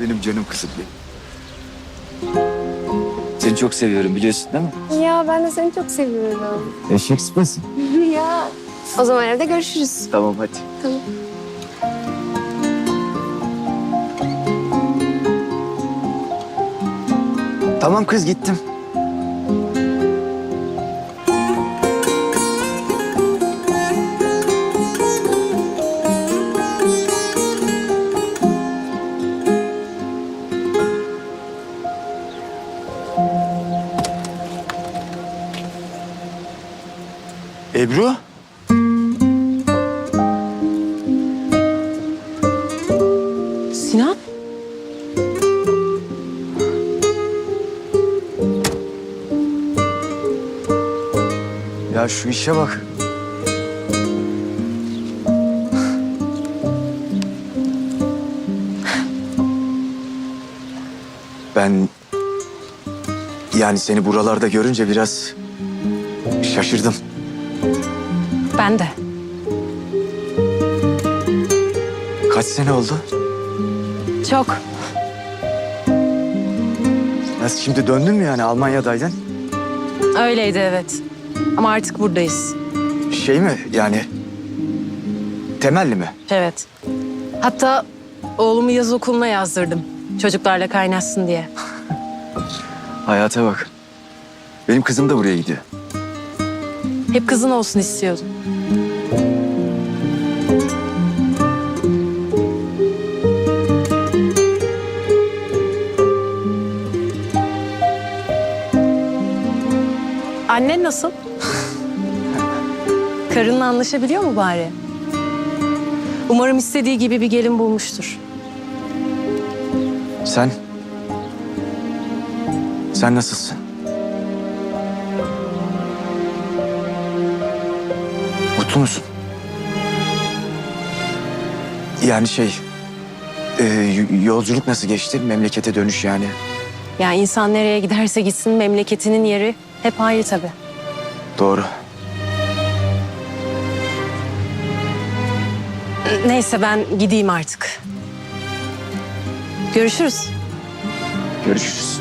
Benim canım kızım benim. Seni çok seviyorum biliyorsun değil mi? Ya ben de seni çok seviyorum. Eşek sıpası. ya. O zaman evde görüşürüz. Tamam hadi. Tamam. Tamam kız gittim. Ebru? Sinan? Ya şu işe bak. Ben yani seni buralarda görünce biraz şaşırdım. Ben de. Kaç sene oldu? Çok. Nasıl şimdi döndün mü yani Almanya'daydın? Öyleydi evet. Ama artık buradayız. Şey mi yani temelli mi? Evet. Hatta oğlumu yaz okuluna yazdırdım. Çocuklarla kaynaşsın diye. Hayata bak. Benim kızım da buraya gidiyor. Hep kızın olsun istiyordum. Annen nasıl? Karınla anlaşabiliyor mu bari? Umarım istediği gibi bir gelin bulmuştur. Sen? Sen nasılsın? Mutlu musun? Yani şey, e, yolculuk nasıl geçti? Memlekete dönüş yani. Ya insan nereye giderse gitsin memleketinin yeri hep ayrı tabii. Doğru. Neyse ben gideyim artık. Görüşürüz. Görüşürüz.